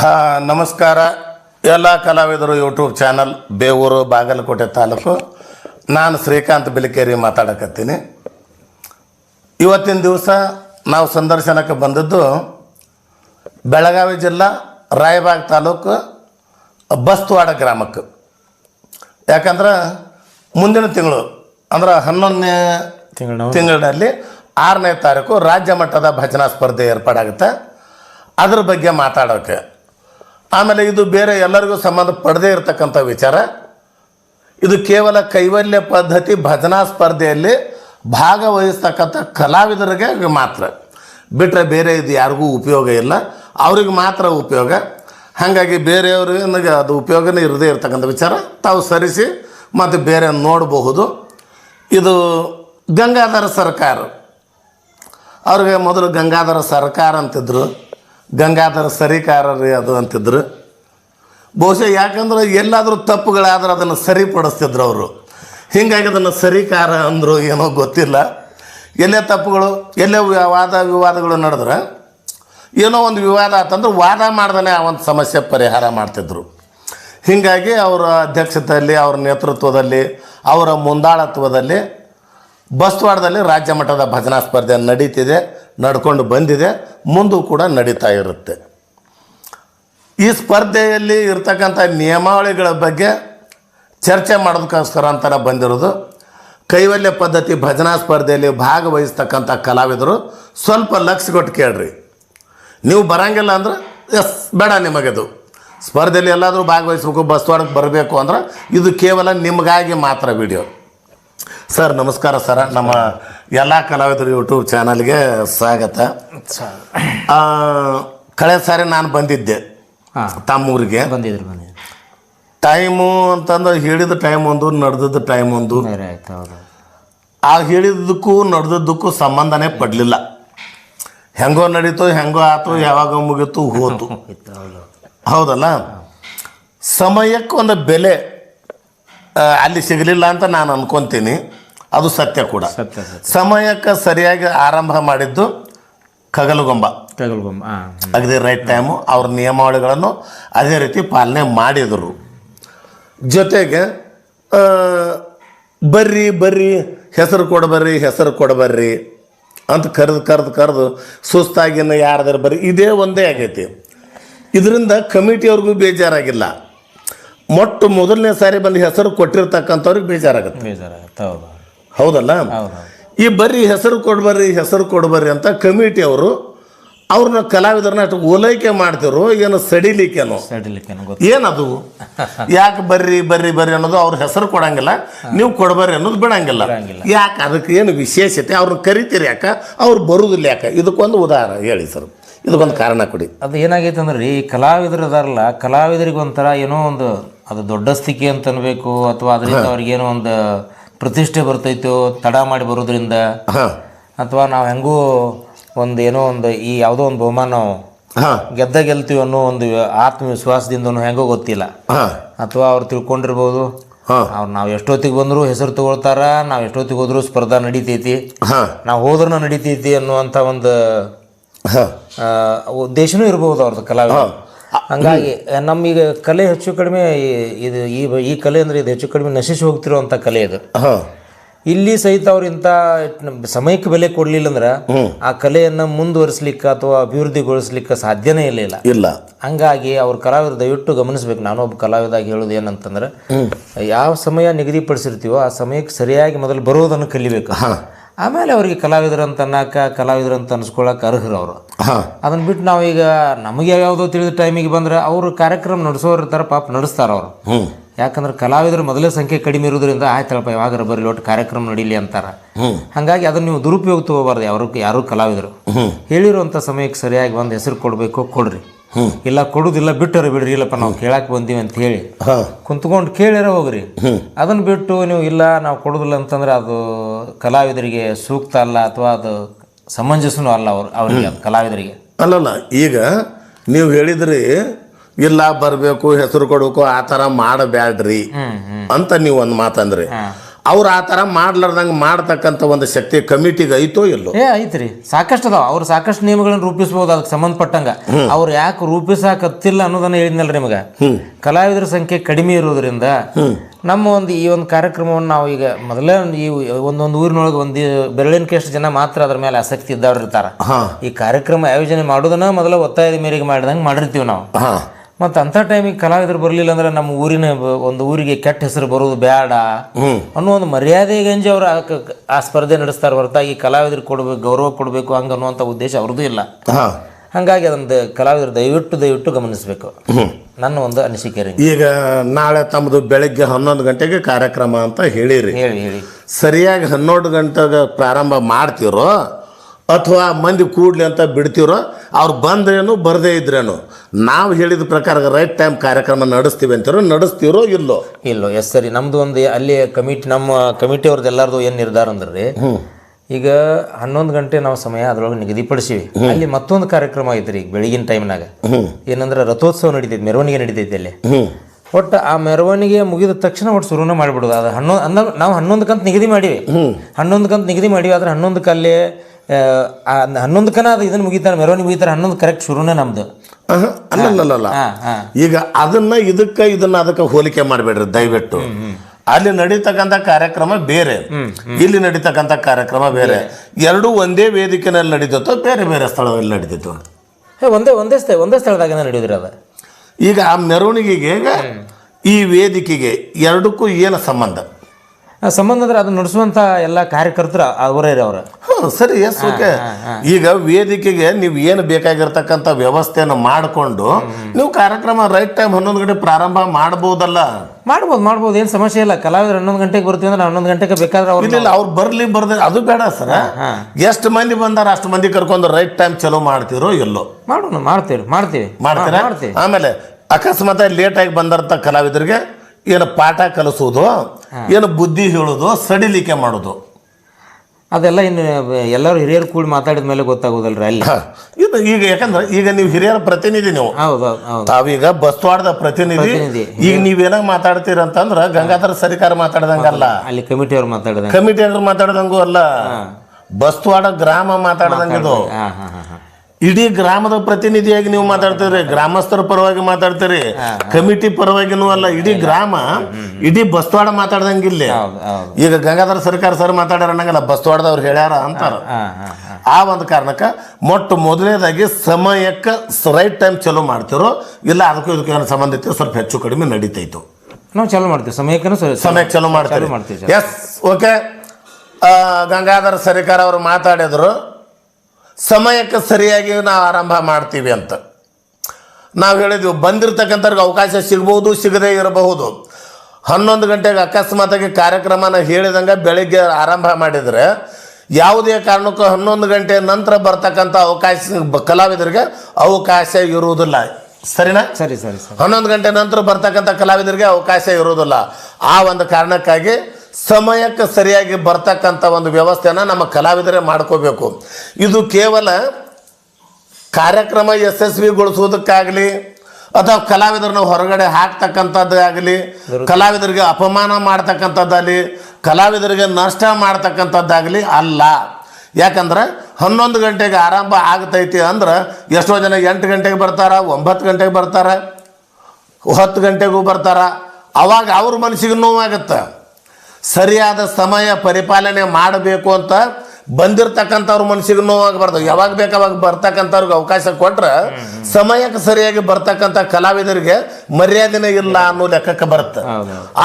ಹಾ ನಮಸ್ಕಾರ. ಎಲ್ಲ ಕಲಾವಿದರು ಯೂಟ್ಯೂಬ್ ಚಾನಲ್ ಬೇವೂರು ಬಾಗಲಕೋಟೆ ತಾಲೂಕು. ನಾನು ಶ್ರೀಕಾಂತ್ ಬಿಲಿಕೇರಿ ಮಾತಾಡಕತ್ತೀನಿ. ಇವತ್ತಿನ ದಿವಸ ನಾವು ಸಂದರ್ಶನಕ್ಕೆ ಬಂದದ್ದು ಬೆಳಗಾವಿ ಜಿಲ್ಲಾ ರಾಯಬಾಗ್ ತಾಲೂಕು ಬಸ್ತುವಾಡ ಗ್ರಾಮಕ್ಕೆ. ಯಾಕಂದ್ರೆ ಮುಂದಿನ ತಿಂಗಳು ಅಂದ್ರೆ ಹನ್ನೊಂದನೇ ತಿಂಗಳು ತಿಂಗಳಿನಲ್ಲಿ ಆರನೇ ತಾರೀಕು ರಾಜ್ಯ ಮಟ್ಟದ ಭಜನಾ ಸ್ಪರ್ಧೆ ಏರ್ಪಾಡಾಗುತ್ತೆ. ಅದ್ರ ಬಗ್ಗೆ ಮಾತಾಡೋಕ್ಕೆ ಆಮೇಲೆ ಇದು ಬೇರೆ ಎಲ್ಲರಿಗೂ ಸಂಬಂಧ ಪಡದೇ ಇರತಕ್ಕಂಥ ವಿಚಾರ. ಇದು ಕೇವಲ ಕೈವಲ್ಯ ಪದ್ಧತಿ ಭಜನಾ ಸ್ಪರ್ಧೆಯಲ್ಲಿ ಭಾಗವಹಿಸ್ತಕ್ಕಂಥ ಕಲಾವಿದರಿಗೆ ಮಾತ್ರ. ಬಿಟ್ಟರೆ ಬೇರೆ ಇದು ಯಾರಿಗೂ ಉಪಯೋಗ ಇಲ್ಲ. ಅವ್ರಿಗೆ ಮಾತ್ರ ಉಪಯೋಗ. ಹಾಗಾಗಿ ಬೇರೆಯವ್ರಿಗೆ ಅದು ಉಪಯೋಗನೇ ಇರದೇ ಇರತಕ್ಕಂಥ ವಿಚಾರ. ತಾವು ಸರಿಸಿ ಮತ್ತು ಬೇರೆ ನೋಡಬಹುದು. ಇದು ಗಂಗಾಧರ ಸರ್ಕಾರ. ಅವ್ರಿಗೆ ಮೊದಲು ಗಂಗಾಧರ ಸರ್ಕಾರ ಅಂತಿದ್ರು. ಗಂಗಾಧರ ಸರಿಕಾರ ರೀ ಅದು ಅಂತಿದ್ರು. ಬಹುಶಃ ಯಾಕಂದ್ರೆ ಎಲ್ಲಾದರೂ ತಪ್ಪುಗಳಾದ್ರೆ ಅದನ್ನು ಸರಿಪಡಿಸ್ತಿದ್ರು ಅವರು. ಹೀಗಾಗಿ ಅದನ್ನು ಸರಿಕಾರ ಅಂದರು ಏನೋ ಗೊತ್ತಿಲ್ಲ. ಎಲ್ಲೇ ತಪ್ಪುಗಳು, ಎಲ್ಲೇ ವಾದ ವಿವಾದಗಳು ನಡೆದ್ರೆ ಏನೋ ಒಂದು ವಿವಾದ ಆತಂದ್ರೆ ವಾದ ಮಾಡ್ದೇ ಆ ಒಂದು ಸಮಸ್ಯೆ ಪರಿಹಾರ ಮಾಡ್ತಿದ್ರು. ಹೀಗಾಗಿ ಅವರ ಅಧ್ಯಕ್ಷತೆಯಲ್ಲಿ, ಅವರ ನೇತೃತ್ವದಲ್ಲಿ, ಅವರ ಮುಂದಾಳತ್ವದಲ್ಲಿ ಬಸ್ತವಾಡದಲ್ಲಿ ರಾಜ್ಯ ಮಟ್ಟದ ಭಜನಾ ಸ್ಪರ್ಧೆ ನಡೀತಿದೆ, ನಡ್ಕೊಂಡು ಬಂದಿದೆ. ಮುಂದೂ ಕೂಡ ನಡೀತಾ ಇರುತ್ತೆ. ಈ ಸ್ಪರ್ಧೆಯಲ್ಲಿ ಇರ್ತಕ್ಕಂಥ ನಿಯಮಾವಳಿಗಳ ಬಗ್ಗೆ ಚರ್ಚೆ ಮಾಡೋದಕ್ಕೋಸ್ಕರ ಅಂತಾನೆ ಬಂದಿರೋದು. ಕೈವಲ್ಯ ಪದ್ಧತಿ ಭಜನಾ ಸ್ಪರ್ಧೆಯಲ್ಲಿ ಭಾಗವಹಿಸ್ತಕ್ಕಂಥ ಕಲಾವಿದರು ಸ್ವಲ್ಪ ಲಕ್ಷ ಕೊಟ್ಟು ಕೇಳ್ರಿ. ನೀವು ಬರೋಂಗಿಲ್ಲ ಅಂದ್ರೆ, ಎಸ್, ಬೇಡ ನಿಮಗದು. ಸ್ಪರ್ಧೆಯಲ್ಲಿ ಎಲ್ಲಾದರೂ ಭಾಗವಹಿಸ್ಬೇಕು ಬಸ್ವಾಡಕ್ಕೆ ಬರಬೇಕು ಅಂದ್ರೆ ಇದು ಕೇವಲ ನಿಮಗಾಗಿ ಮಾತ್ರ ವಿಡಿಯೋ. ಸರ್ ನಮಸ್ಕಾರ ಸರ್. ನಮ್ಮ ಎಲ್ಲ ಕಲಾವಿದರು ಯೂಟ್ಯೂಬ್ ಚಾನಲ್ಗೆ ಸ್ವಾಗತ. ಕಳೆದ ಸಾರಿ ನಾನು ಬಂದಿದ್ದೆ ತಮ್ಮೂರಿಗೆ. ಬಂದಿದ್ರು ಬಂದಿದ್ರು. ಟೈಮು ಅಂತಂದ್ರೆ ಹೇಳಿದ ಟೈಮ್ ಒಂದು ನಡೆದದ್ದು ಟೈಮ್ ಒಂದು. ಆ ಹೇಳಿದ್ದಕ್ಕೂ ನಡೆದದ್ದಕ್ಕೂ ಸಂಬಂಧನೇ ಪಡಲಿಲ್ಲ. ಹೆಂಗೋ ನಡೀತು ಹೆಂಗೋ ಆತು ಯಾವಾಗ ಮುಗಿತು ಹೋತು. ಹೌದಲ್ಲ? ಸಮಯಕ್ಕೆ ಒಂದು ಬೆಲೆ ಅಲ್ಲಿ ಸಿಗಲಿಲ್ಲ ಅಂತ ನಾನು ಅನ್ಕೊಂತೀನಿ. ಅದು ಸತ್ಯ ಕೂಡ. ಸತ್ಯ ಸತ್ಯ. ಸಮಯಕ್ಕೆ ಸರಿಯಾಗಿ ಆರಂಭ ಮಾಡಿದ್ದು ಕಗಲುಗೊಂಬ. ಕಗಲ್ಗೊಂಬ ಅಗದಿ ರೈಟ್ ಟೈಮು ಅವ್ರ ನಿಯಮಾವಳಿಗಳನ್ನು ಅದೇ ರೀತಿ ಪಾಲನೆ ಮಾಡಿದರು. ಜೊತೆಗೆ ಬರ್ರಿ ಬರ್ರಿ ಹೆಸರು ಕೊಡಬರ್ರಿ ಹೆಸರು ಕೊಡಬರ್ರಿ ಅಂತ ಕರೆದು ಕರೆದು ಕರೆದು ಸುಸ್ತಾಗಿನ ಯಾರ್ದಾರು ಬರ್ರಿ ಇದೇ ಒಂದೇ ಆಗೈತಿ. ಇದರಿಂದ ಕಮಿಟಿಯವ್ರಿಗೂ ಬೇಜಾರಾಗಿಲ್ಲ. ಮೊಟ್ಟ ಮೊದಲನೇ ಸಾರಿ ಬಂದು ಹೆಸರು ಕೊಟ್ಟಿರ್ತಕ್ಕಂಥವ್ರಿಗೆ ಬೇಜಾರಾಗುತ್ತೆ. ಬೇಜಾರಾಗತ್ತೆ ಹೌದು. ಹೌದಲ್ಲ? ಹೌದು. ಈ ಬರ್ರಿ ಹೆಸರು ಕೊಡ್ಬರ್ರಿ ಹೆಸರು ಕೊಡ್ಬರ್ರಿ ಅಂತ ಕಮಿಟಿ ಅವರು ಅವ್ರನ್ನ ಕಲಾವಿದರನ್ನ ಅಷ್ಟು ಓಲೈಕೆ ಮಾಡ್ತಿರೋ ಏನು ಸಡಿಲಿಕೆನೋ ಸಡಿಲಿಕ್ಕೆ ಗೊತ್ತು ಏನದು? ಯಾಕೆ ಬರ್ರಿ ಬರ್ರಿ ಬರ್ರಿ ಅನ್ನೋದು ಅವ್ರ ಹೆಸರು ಕೊಡಂಗಿಲ್ಲ ನೀವು ಕೊಡ್ಬರ್ರಿ ಅನ್ನೋದು ಬಿಡಂಗಿಲ್ಲ. ಯಾಕೆ ಅದಕ್ಕೆ ಏನು ವಿಶೇಷತೆ? ಅವ್ರನ್ನ ಕರಿತೀರಿ ಯಾಕೆ? ಅವ್ರು ಬರುದಿಲ್ಲ ಯಾಕೆ? ಇದಕ್ಕೊಂದು ಉದಾಹರಣೆ ಹೇಳಿ ಸರ್. ಇದಕ್ಕೊಂದು ಕಾರಣ ಕೊಡಿ. ಅದು ಏನಾಗೈತೆ ಅಂದ್ರೆ ಈ ಕಲಾವಿದರು ಇದಾರಲ್ಲ ಕಲಾವಿದರಿಗೆ ಒಂಥರ ಏನೋ ಒಂದು ಅದು ದೊಡ್ಡ ಸ್ಥಿತಿ ಅಂತ ಅನ್ಬೇಕು ಅಥವಾ ಅದರಿಂದ ಅವ್ರಿಗೆ ಏನೋ ಒಂದು ಪ್ರತಿಷ್ಠೆ ಬರ್ತೈತೋ ತಡ ಮಾಡಿ ಬರೋದ್ರಿಂದ ಅಥವಾ ನಾವು ಹೆಂಗೂ ಒಂದು ಏನೋ ಒಂದು ಈ ಯಾವುದೋ ಒಂದು ಬಹುಮಾನ ನಾವು ಗೆದ್ದ ಗೆಲ್ತೀವಿ ಅನ್ನೋ ಒಂದು ಆತ್ಮವಿಶ್ವಾಸದಿಂದನೂ ಹೆಂಗೋ ಗೊತ್ತಿಲ್ಲ. ಅಥವಾ ಅವ್ರು ತಿಳ್ಕೊಂಡಿರ್ಬೋದು ಅವ್ರು ನಾವು ಎಷ್ಟೊತ್ತಿಗೆ ಬಂದರೂ ಹೆಸರು ತಗೊಳ್ತಾರ ನಾವು ಎಷ್ಟೊತ್ತಿಗೆ ಹೋದ್ರೂ ಸ್ಪರ್ಧಾ ನಡೀತೈತಿ. ನಾವು ಹೋದ್ರೂ ನಡೀತೈತಿ ಅನ್ನುವಂಥ ಒಂದು ಉದ್ದೇಶನೂ ಇರ್ಬೋದು ಅವ್ರದ್ದು ಕಲಾವಿದ ಹಂಗಾಗಿ ನಮ್ಮೀಗ ಕಲೆ ಹೆಚ್ಚು ಕಡಿಮೆ ಈ- ಇದು ಈ ಈ ಕಲೆ ಅಂದರೆ ಇದು ಹೆಚ್ಚು ಕಡಿಮೆ ನಶಿಸಿ ಹೋಗ್ತಿರುವಂಥ ಕಲೆ ಇದು. ಇಲ್ಲಿ ಸಹಿತ ಅವ್ರು ಇಂಥ ಸಮಯಕ್ಕೆ ಬೆಲೆ ಕೊಡಲಿಲ್ಲ ಅಂದ್ರೆ ಆ ಕಲೆಯನ್ನು ಮುಂದುವರಿಸ್ಲಿಕ್ಕೆ ಅಥವಾ ಅಭಿವೃದ್ಧಿಗೊಳಿಸ್ಲಿಕ್ಕೆ ಸಾಧ್ಯನೇ ಇರಲಿಲ್ಲ. ಇಲ್ಲ. ಇಲ್ಲ ಹಂಗಾಗಿ ಅವ್ರ ಕಲಾವಿದ ದಯವಿಟ್ಟು ಗಮನಿಸ್ಬೇಕು. ನಾನು ಒಬ್ಬ ಕಲಾವಿದಾಗಿ ಹೇಳೋದು ಏನಂತಂದ್ರೆ ಯಾವ ಸಮಯ ನಿಗದಿಪಡಿಸಿರ್ತೀವೋ ಆ ಸಮಯಕ್ಕೆ ಸರಿಯಾಗಿ ಮೊದಲು ಬರೋದನ್ನು ಕಲಿಬೇಕು. ಆಮೇಲೆ ಅವರಿಗೆ ಕಲಾವಿದರು ಅಂತ ಅನ್ನಕ ಕಲಾವಿದರು ಅಂತ ಅನ್ಸ್ಕೊಳಕ್ಕೆ ಅರ್ಹರು ಅವರು. ಅದನ್ನ ಬಿಟ್ಟು ನಾವೀಗ ನಮಗೆ ಯಾವುದೋ ತಿಳಿದ ಟೈಮಿಗೆ ಬಂದ್ರೆ ಅವರು ಕಾರ್ಯಕ್ರಮ ನಡೆಸೋರು ಇರ್ತಾರೆ ಪಾಪ ನಡೆಸ್ತಾರ ಅವರು. ಯಾಕಂದ್ರೆ ಕಲಾವಿದರು ಮೊದಲೇ ಸಂಖ್ಯೆ ಕಡಿಮೆ ಇರೋದ್ರಿಂದ ಆಯ್ತಳಪ್ಪ ಯಾವಾಗಾರ ಬರ್ರಿ ಒಟ್ಟು ಕಾರ್ಯಕ್ರಮ ನಡೀಲಿ ಅಂತಾರೆ. ಹಂಗಾಗಿ ಹಾಗಾಗಿ ಅದನ್ನು ನೀವು ದುರುಪಯೋಗ ತಗೋಬಾರ್ದು ಯಾರು ಯಾರು ಕಲಾವಿದರು. ಹೇಳಿರುವಂಥ ಸಮಯಕ್ಕೆ ಸರಿಯಾಗಿ ಒಂದು ಹೆಸರು ಕೊಡಬೇಕು ಕೊಡ್ರಿ. ಇಲ್ಲ ಕೊಡುದಿಲ್ಲ ಬಿಟ್ಟರು ಬಿಡ್ರಿ ಇಲ್ಲಪ್ಪ ನಾವು ಕೇಳಕ್ಕೆ ಬಂದೀವಿ ಅಂತ ಹೇಳಿ. ಕುಂತ್ಕೊಂಡು ಕೇಳಿರ ಹೋಗ್ರಿ. ಅದನ್ನ ಬಿಟ್ಟು ನೀವು ಇಲ್ಲ ನಾವು ಕೊಡುದಿಲ್ಲ ಅಂತಂದ್ರೆ ಅದು ಕಲಾವಿದರಿಗೆ ಸೂಕ್ತ ಅಲ್ಲ ಅಥವಾ ಅದು ಸಮಂಜಸನೂ ಅಲ್ಲ ಅವ್ರು ಅವರಿಗೆ ಅದು ಕಲಾವಿದರಿಗೆ. ಅಲ್ಲಲ್ಲ ಈಗ ನೀವು ಹೇಳಿದ್ರಿ ಇಲ್ಲ ಬರಬೇಕು ಹೆಸರು ಕೊಡಬೇಕು ಆ ಥರ ಮಾಡಬ್ಯಾಡ್ರಿ ಅಂತ ನೀವು ಒಂದು ಮಾತಂದ್ರಿ. ಅವ್ರು ಆ ಥರ ಮಾಡ್ಲಾರ್ದಂಗೆ ಮಾಡ್ತಕ್ಕಂಥ ಒಂದು ಶಕ್ತಿ ಕಮಿಟಿಗೆ ಐತೋ ಇಲ್ಲೋ? ಏ ಐತ್ರಿ. ಸಾಕಷ್ಟು ಅದಾವ ಅವ್ರು ಸಾಕಷ್ಟು ನಿಯಮಗಳನ್ನ ರೂಪಿಸಬಹುದು ಅದಕ್ಕೆ ಸಂಬಂಧಪಟ್ಟಂಗ. ಅವ್ರು ಯಾಕೆ ರೂಪಿಸಾಕತ್ತಿಲ್ಲ ಅನ್ನೋದನ್ನ ಹೇಳಿದ್ನಲ್ರಿ ನಿಮಗೆ? ಕಲಾವಿದರ ಸಂಖ್ಯೆ ಕಡಿಮೆ ಇರೋದ್ರಿಂದ ನಮ್ಮ ಒಂದು ಈ ಒಂದು ಕಾರ್ಯಕ್ರಮವನ್ನು ನಾವು ಈಗ ಮೊದಲೇ ಈ ಒಂದೊಂದು ಊರಿನೊಳಗೆ ಒಂದು ಬೆರಳಿನಕಷ್ಟು ಜನ ಮಾತ್ರ ಅದ್ರ ಮೇಲೆ ಆಸಕ್ತಿ ಇದ್ದವ್ರು ಇರ್ತಾರೆ ಈ ಕಾರ್ಯಕ್ರಮ ಆಯೋಜನೆ ಮಾಡೋದನ್ನ ಮೊದಲ ಒತ್ತಾಯದ ಮೇರೆಗೆ ಮಾಡಿದಂಗೆ ಮಾಡಿರ್ತೀವಿ ನಾವು. ಮತ್ತು ಅಂಥ ಟೈಮಿಗೆ ಕಲಾವಿದರು ಬರಲಿಲ್ಲ ಅಂದ್ರೆ ನಮ್ಮ ಊರಿನ ಒಂದು ಊರಿಗೆ ಕೆಟ್ಟ ಹೆಸರು ಬರೋದು ಬೇಡ ಅನ್ನೋ ಒಂದು ಮರ್ಯಾದೆ ಗಂಜಿ ಅವರು ಆ ಸ್ಪರ್ಧೆ ನಡೆಸ್ತಾರೆ ಹೊರತಾಗಿ ಕಲಾವಿದರು ಕೊಡಬೇಕು ಗೌರವ ಕೊಡಬೇಕು ಹಂಗೆ ಅನ್ನುವಂಥ ಉದ್ದೇಶ ಅವ್ರದ್ದು ಇಲ್ಲ. ಹಾಂ. ಹಾಗಾಗಿ ಅದೊಂದು ಕಲಾವಿದರು ದಯವಿಟ್ಟು ದಯವಿಟ್ಟು ಗಮನಿಸಬೇಕು. ನನ್ನ ಒಂದು ಅನಿಸಿಕೆ ರೀ. ಈಗ ನಾಳೆ ತಮ್ಮದು ಬೆಳಗ್ಗೆ ಹನ್ನೊಂದು ಗಂಟೆಗೆ ಕಾರ್ಯಕ್ರಮ ಅಂತ ಹೇಳಿರಿ. ಹೇಳಿ ಹೇಳಿ. ಸರಿಯಾಗಿ ಹನ್ನೊಂದು ಗಂಟೆಗೆ ಪ್ರಾರಂಭ ಮಾಡ್ತಿರೋ ಅಥವಾ ಮಂದಿ ಕೂಡಲಿ ಅಂತ ಬಿಡ್ತೀವ್ರೋ ಅವ್ರು ಬಂದ್ರೇನು ಬರದೇ ಇದ್ರೇನು? ನಾವು ಹೇಳಿದ ಪ್ರಕಾರ ರೈಟ್ ಟೈಮ್ ಕಾರ್ಯಕ್ರಮ ನಡೆಸ್ತೀವಿ ಅಂತೀರೋ ನಡೆಸ್ತೀರೋ ಇಲ್ಲೋ? ಇಲ್ಲೋ ಎಸ್ ಸರಿ. ನಮ್ದು ಒಂದು ಅಲ್ಲಿ ಕಮಿಟಿ ನಮ್ಮ ಕಮಿಟಿ ಅವ್ರದ್ದು ಎಲ್ಲರದು ಏನು ನಿರ್ಧಾರ ಅಂದ್ರೆ? ಈಗ ಹನ್ನೊಂದು ಗಂಟೆ ನಾವು ಸಮಯ ಅದ್ರೊಳಗೆ ನಿಗದಿಪಡಿಸಿವಿ. ಅಲ್ಲಿ ಮತ್ತೊಂದು ಕಾರ್ಯಕ್ರಮ ಐತ್ರಿ ಈಗ ಬೆಳಗಿನ ಟೈಮ್ನಾಗ ಏನಂದ್ರೆ ರಥೋತ್ಸವ ನಡೀತೈತಿ ಮೆರವಣಿಗೆ ನಡೀತೈತಿ ಅಲ್ಲಿ. ಒಟ್ಟು ಆ ಮೆರವಣಿಗೆ ಮುಗಿದ ತಕ್ಷಣ ಒಟ್ಟು ಶುರುನ ಮಾಡಿಬಿಡೋದು. ಅದು ಹನ್ನೊಂದು ಅಂದ ನಾವು ಹನ್ನೊಂದು ಕಂತ ನಿಗದಿ ಮಾಡಿವಿ. ಹನ್ನೊಂದು ಕಂತ ನಿಗದಿ ಮಾಡಿವಿ ಆದ್ರೆ ಆ, ಆ ಹನ್ನೊಂದಕ್ಕನ ಅದು ಇದನ್ನು ಮುಗಿತಾರೆ ಮೆರವಣಿಗೆ ಮುಗಿತಾರೆ ಹನ್ನೊಂದು ಕರೆಕ್ಟ್ ಶುರುನೇ ನಮ್ದು. ಈಗ ಅದನ್ನ ಇದಕ್ಕೆ ಇದನ್ನ ಅದಕ್ಕೆ ಹೋಲಿಕೆ ಮಾಡಬೇಡ್ರಿ ದಯವಿಟ್ಟು. ಅಲ್ಲಿ ನಡೀತಕ್ಕಂಥ ಕಾರ್ಯಕ್ರಮ ಬೇರೆ. ಇಲ್ಲಿ ನಡೀತಕ್ಕಂಥ ಕಾರ್ಯಕ್ರಮ ಬೇರೆ. ಎರಡೂ ಒಂದೇ ವೇದಿಕೆನಲ್ಲಿ ನಡೀತಿತ್ತು ಬೇರೆ ಬೇರೆ ಸ್ಥಳದಲ್ಲಿ ನಡೀತಿತ್ತು ಹೇ ಒಂದೇ ಒಂದೇ ಸ್ಥಳ ಒಂದೇ ಸ್ಥಳದಾಗ ನಡೆಯೋದ್ರಿ ಅದು? ಈಗ ಆ ಮೆರವಣಿಗೆಗೆ ಈ ವೇದಿಕೆಗೆ ಎರಡಕ್ಕೂ ಏನು ಸಂಬಂಧ? ಆ ಸಂಬಂಧ ಅಂದ್ರೆ ಅದನ್ನ ನಡೆಸುವಂಥ ಎಲ್ಲ ಕಾರ್ಯಕರ್ತರ ಅವರೇ ಅವರ ಹ್ಞೂ ಸರಿ ಎಸ್ ಓಕೆ ಈಗ ವೇದಿಕೆಗೆ ನೀವು ಏನು ಬೇಕಾಗಿರ್ತಕ್ಕಂಥ ವ್ಯವಸ್ಥೆಯನ್ನು ಮಾಡಿಕೊಂಡು ನೀವು ಕಾರ್ಯಕ್ರಮ ರೈಟ್ ಟೈಮ್ ಹನ್ನೊಂದು ಗಂಟೆ ಪ್ರಾರಂಭ ಮಾಡ್ಬೋದಲ್ಲ? ಮಾಡ್ಬೋದು ಮಾಡ್ಬೋದು. ಏನು ಸಮಸ್ಯೆ ಇಲ್ಲ. ಕಲಾವಿದರು ಹನ್ನೊಂದು ಗಂಟೆಗೆ ಬರ್ತೀವಿ ಅಂದ್ರೆ ಹನ್ನೊಂದು ಗಂಟೆಗೆ ಬೇಕಾದ್ರೆ ಅವ್ರು ಇಲ್ಲ ಅವ್ರು ಬರ್ಲಿ ಬರ್ದೆ ಅದು ಬೇಡ ಸರ್. ಎಷ್ಟು ಮಂದಿ ಬಂದಾರ ಅಷ್ಟು ಮಂದಿ ಕರ್ಕೊಂಡು ರೈಟ್ ಟೈಮ್ ಚಲೋ ಮಾಡ್ತಿರೋ ಎಲ್ಲೋ. ಮಾಡೋಣ ಮಾಡ್ತೀವಿ ಮಾಡ್ತೀವಿ. ಮಾಡ್ತೀರಾ? ಮಾಡ್ತೀವಿ. ಆಮೇಲೆ ಅಕಸ್ಮಾತ್ ಲೇಟಾಗಿ ಬಂದಿರ್ತ ಕಲಾವಿದರಿಗೆ ಏನು ಪಾಠ ಕಲಿಸೋದು? ಏನು ಬುದ್ಧಿ ಹೇಳೋದು ಸಡಿಲಿಕೆ ಮಾಡೋದು. ಅದೆಲ್ಲ ಇನ್ನು ಎಲ್ಲರೂ ಹಿರಿಯರು ಕೂಡಿ ಮಾತಾಡಿದ ಮೇಲೆ ಗೊತ್ತಾಗೋದಲ್ರಿ ಅಲ್ಲಿ. ಇದು ಈಗ ಯಾಕಂದ್ರೆ ಈಗ ನೀವು ಹಿರಿಯರ ಪ್ರತಿನಿಧಿ ನೀವು. ತಾವೀಗ ಬಸ್ವಾಡದ ಪ್ರತಿನಿಧಿ. ಈಗ ನೀವೇನಾಗ ಮಾತಾಡ್ತೀರಂತಂದ್ರ ಗಂಗಾಧರ ಸರಿಕಾರ ಮಾತಾಡ್ದಂಗಲ್ಲ. ಅಲ್ಲಿ ಕಮಿಟಿಯವ್ರು ಮಾತಾಡಿದಂಗೆ. ಕಮಿಟಿ ಅಂದ್ರೆ ಮಾತಾಡ್ದಂಗೂ ಅಲ್ಲ. ಬಸ್ವಾಡ ಗ್ರಾಮ ಮಾತಾಡ್ದಂಗೆ ಇದು ಇಡೀ ಗ್ರಾಮದ ಪ್ರತಿನಿಧಿಯಾಗಿ ನೀವು ಮಾತಾಡ್ತೀರಿ ಗ್ರಾಮಸ್ಥರ ಪರವಾಗಿ ಮಾತಾಡ್ತೀರಿ ಕಮಿಟಿ ಪರವಾಗಿನೂ ಅಲ್ಲ ಇಡೀ ಗ್ರಾಮ ಇಡೀ ಬಸ್ವಾಡ ಮಾತಾಡ್ದಂಗಿಲ್ಲ ಈಗ ಗಂಗಾಧರ ಸರ್ಕಾರ ಸರ್ ಮಾತಾಡ್ಯಾರ ಅನ್ನಂಗಲ್ಲ ಬಸ್ತವಾಡದವ್ರು ಹೇಳ್ಯಾರ ಅಂತಾರ. ಆ ಒಂದು ಕಾರಣಕ್ಕೆ ಮೊಟ್ಟ ಮೊದಲನೇದಾಗಿ ಸಮಯಕ್ಕೆ ರೈಟ್ ಟೈಮ್ ಚಲೋ ಮಾಡ್ತಿರೋ ಇಲ್ಲ ಅದಕ್ಕೂ ಇದಕ್ಕೂ ಏನೋ ಸಂಬಂಧ ಇತ್ತು ಸ್ವಲ್ಪ ಹೆಚ್ಚು ಕಡಿಮೆ ನಡೀತೈತು. ನಾವು ಚಲೋ ಮಾಡ್ತೀವಿ ಸಮಯಕ್ಕೂ ಸಮಯಕ್ಕೆ ಚಲೋ ಮಾಡ್ತೀವಿ ಎಸ್ ಓಕೆ ಗಂಗಾಧರ ಸರ್ಕಾರ ಅವರು ಮಾತಾಡಿದ್ರು. ಸಮಯಕ್ಕೆ ಸರಿಯಾಗಿ ನಾವು ಆರಂಭ ಮಾಡ್ತೀವಿ ಅಂತ. ನಾವು ಹೇಳಿದ್ವಿ ಬಂದಿರತಕ್ಕಂಥವ್ರಿಗೆ ಅವಕಾಶ ಸಿಗ್ಬೋದು ಸಿಗದೇ ಇರಬಹುದು. ಹನ್ನೊಂದು ಗಂಟೆಗೆ ಅಕಸ್ಮಾತಾಗಿ ಕಾರ್ಯಕ್ರಮನ ಹೇಳಿದಂಗೆ ಬೆಳಿಗ್ಗೆ ಆರಂಭ ಮಾಡಿದರೆ ಯಾವುದೇ ಕಾರಣಕ್ಕೂ ಹನ್ನೊಂದು ಗಂಟೆ ನಂತರ ಬರ್ತಕ್ಕಂಥ ಅವಕಾಶ ಕಲಾವಿದರಿಗೆ ಅವಕಾಶ ಇರುವುದಿಲ್ಲ. ಸರಿನಾ? ಸರಿ ಸರಿ ಸರಿ. ಹನ್ನೊಂದು ಗಂಟೆ ನಂತರ ಬರ್ತಕ್ಕಂಥ ಕಲಾವಿದರಿಗೆ ಅವಕಾಶ ಇರುವುದಿಲ್ಲ. ಆ ಒಂದು ಕಾರಣಕ್ಕಾಗಿ ಸಮಯಕ್ಕೆ ಸರಿಯಾಗಿ ಬರ್ತಕ್ಕಂಥ ಒಂದು ವ್ಯವಸ್ಥೆನ ನಮ್ಮ ಕಲಾವಿದರೇ ಮಾಡ್ಕೋಬೇಕು. ಇದು ಕೇವಲ ಕಾರ್ಯಕ್ರಮ ಯಶಸ್ವಿಗೊಳಿಸೋದಕ್ಕಾಗಲಿ ಅಥವಾ ಕಲಾವಿದರನ್ನ ಹೊರಗಡೆ ಹಾಕ್ತಕ್ಕಂಥದ್ದಾಗಲಿ ಕಲಾವಿದರಿಗೆ ಅಪಮಾನ ಮಾಡ್ತಕ್ಕಂಥದ್ದಾಗಲಿ ಕಲಾವಿದರಿಗೆ ನಷ್ಟ ಮಾಡ್ತಕ್ಕಂಥದ್ದಾಗಲಿ ಅಲ್ಲ. ಯಾಕಂದ್ರೆ ಹನ್ನೊಂದು ಗಂಟೆಗೆ ಆರಂಭ ಆಗ್ತೈತಿ ಅಂದ್ರೆ ಎಷ್ಟೋ ಜನ ಎಂಟು ಗಂಟೆಗೆ ಬರ್ತಾರ ಒಂಬತ್ತು ಗಂಟೆಗೆ ಬರ್ತಾರ ಹತ್ತು ಗಂಟೆಗೂ ಬರ್ತಾರ. ಅವಾಗ ಅವ್ರ ಮನಸ್ಸಿಗೆ ನೋವಾಗುತ್ತೆ. ಸರಿಯಾದ ಸಮಯ ಪರಿಪಾಲನೆ ಮಾಡಬೇಕು ಅಂತ ಬಂದಿರ್ತಕ್ಕಂಥವ್ರ ಮನಸ್ಸಿಗೆ ನೋವಾಗಬಾರ್ದು. ಯಾವಾಗ ಬೇಕಾವಾಗ ಬರ್ತಕ್ಕಂಥವ್ರಿಗೆ ಅವಕಾಶ ಕೊಟ್ರೆ ಸಮಯಕ್ಕೆ ಸರಿಯಾಗಿ ಬರ್ತಕ್ಕಂಥ ಕಲಾವಿದರಿಗೆ ಮರ್ಯಾದೆನೇ ಇಲ್ಲ ಅನ್ನೋ ಲೆಕ್ಕಕ್ಕೆ ಬರುತ್ತೆ.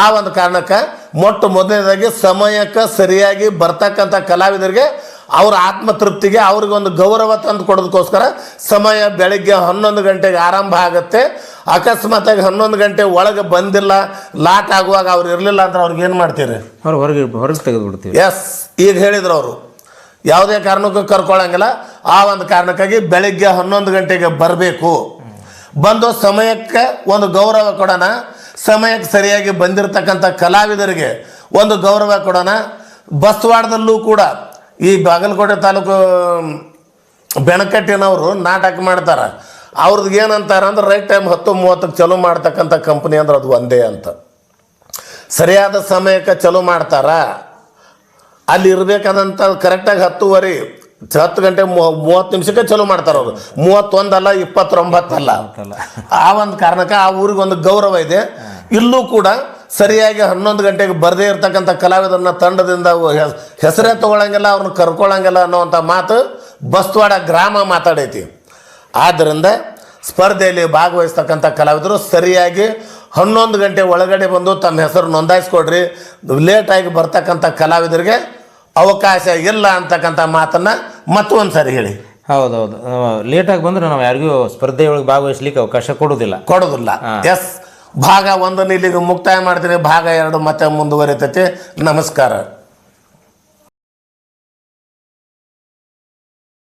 ಆ ಒಂದು ಕಾರಣಕ್ಕೆ ಮೊಟ್ಟ ಮೊದಲನೇದಾಗಿ ಸಮಯಕ್ಕೆ ಸರಿಯಾಗಿ ಬರ್ತಕ್ಕಂಥ ಕಲಾವಿದರಿಗೆ ಅವ್ರ ಆತ್ಮತೃಪ್ತಿಗೆ ಅವ್ರಿಗೆ ಒಂದು ಗೌರವ ತಂದು ಕೊಡೋದಕ್ಕೋಸ್ಕರ ಸಮಯ ಬೆಳಿಗ್ಗೆ ಹನ್ನೊಂದು ಗಂಟೆಗೆ ಆರಂಭ ಆಗುತ್ತೆ. ಅಕಸ್ಮಾತಾಗಿ ಹನ್ನೊಂದು ಗಂಟೆ ಒಳಗೆ ಬಂದಿಲ್ಲ ಲಾಟ್ ಆಗುವಾಗ ಅವ್ರು ಇರಲಿಲ್ಲ ಅಂದ್ರೆ ಅವ್ರಿಗೆ ಏನು ಮಾಡ್ತೀರಿ? ಅವ್ರು ಹೊರಗೆ ಹೊರಗೆ ತೆಗೆದುಬಿಡ್ತೀವಿ. ಎಸ್ ಈಗ ಹೇಳಿದ್ರು ಅವರು. ಯಾವುದೇ ಕಾರಣಕ್ಕೂ ಕರ್ಕೊಳ್ಳಂಗಿಲ್ಲ. ಆ ಒಂದು ಕಾರಣಕ್ಕಾಗಿ ಬೆಳಿಗ್ಗೆ ಹನ್ನೊಂದು ಗಂಟೆಗೆ ಬರಬೇಕು. ಬಂದು ಸಮಯಕ್ಕೆ ಒಂದು ಗೌರವ ಕೊಡೋಣ. ಸಮಯಕ್ಕೆ ಸರಿಯಾಗಿ ಬಂದಿರತಕ್ಕಂಥ ಕಲಾವಿದರಿಗೆ ಒಂದು ಗೌರವ ಕೊಡೋಣ. ಬಸ್ವಾಡದಲ್ಲೂ ಕೂಡ ಈ ಬಾಗಲಕೋಟೆ ತಾಲೂಕು ಬೆಣಕಟ್ಟಿನವರು ನಾಟಕ ಮಾಡ್ತಾರೆ. ಅವ್ರದ್ದು ಏನಂತಾರೆ ಅಂದ್ರೆ ರೈಟ್ ಟೈಮ್ ಹತ್ತು ಮೂವತ್ತಕ್ಕೆ ಚಲೋ ಮಾಡ್ತಕ್ಕಂಥ ಕಂಪ್ನಿ ಅಂದ್ರೆ ಅದು ಒಂದೇ ಅಂತ. ಸರಿಯಾದ ಸಮಯಕ್ಕೆ ಚಲೋ ಮಾಡ್ತಾರ. ಅಲ್ಲಿ ಇರಬೇಕಾದಂಥ ಕರೆಕ್ಟಾಗಿ ಹತ್ತುವರೆ ಹತ್ತು ಗಂಟೆ ಮೂವತ್ತು ನಿಮಿಷಕ್ಕೆ ಚಲೋ ಮಾಡ್ತಾರೆ ಅವರು. ಮೂವತ್ತೊಂದಲ್ಲ ಇಪ್ಪತ್ತೊಂಬತ್ತಲ್ಲ. ಆ ಒಂದು ಕಾರಣಕ್ಕೆ ಆ ಊರಿಗೆ ಒಂದು ಗೌರವ ಇದೆ. ಇಲ್ಲೂ ಕೂಡ ಸರಿಯಾಗಿ ಹನ್ನೊಂದು ಗಂಟೆಗೆ ಬರದೇ ಇರತಕ್ಕಂಥ ಕಲಾವಿದರನ್ನ ತಂಡದಿಂದ ಹೆಸರೇ ತೊಗೊಳಂಗಿಲ್ಲ ಅವ್ರನ್ನ ಕರ್ಕೊಳ್ಳೋಂಗಿಲ್ಲ ಅನ್ನೋವಂಥ ಮಾತು ಬಸ್ವಾಡ ಗ್ರಾಮ ಮಾತಾಡೈತಿ. ಆದ್ದರಿಂದ ಸ್ಪರ್ಧೆಯಲ್ಲಿ ಭಾಗವಹಿಸ್ತಕ್ಕಂಥ ಕಲಾವಿದರು ಸರಿಯಾಗಿ ಹನ್ನೊಂದು ಗಂಟೆ ಒಳಗಡೆ ಬಂದು ತಮ್ಮ ಹೆಸರು ನೋಂದಾಯಿಸ್ಕೊಡ್ರಿ ಲೇಟಾಗಿ ಬರ್ತಕ್ಕಂಥ ಕಲಾವಿದರಿಗೆ ಅವಕಾಶ ಇಲ್ಲ ಅಂತಕ್ಕಂಥ ಮಾತನ್ನು ಮತ್ತೊಂದು ಸರಿ ಹೇಳಿ. ಹೌದೌದು. ಲೇಟಾಗಿ ಬಂದ್ರೆ ನಾವು ಯಾರಿಗೂ ಸ್ಪರ್ಧೆಯೊಳಗೆ ಭಾಗವಹಿಸ್ಲಿಕ್ಕೆ ಅವಕಾಶ ಕೊಡೋದಿಲ್ಲ ಕೊಡೋದಿಲ್ಲ ಎಸ್ ಭಾಗ ಒಂದನ್ನು ಇಲ್ಲಿಗೆ ಮುಕ್ತಾಯ ಮಾಡ್ತೀನಿ. ಭಾಗ ಎರಡು ಮತ್ತೆ ಮುಂದುವರಿತೈತಿ. ನಮಸ್ಕಾರ.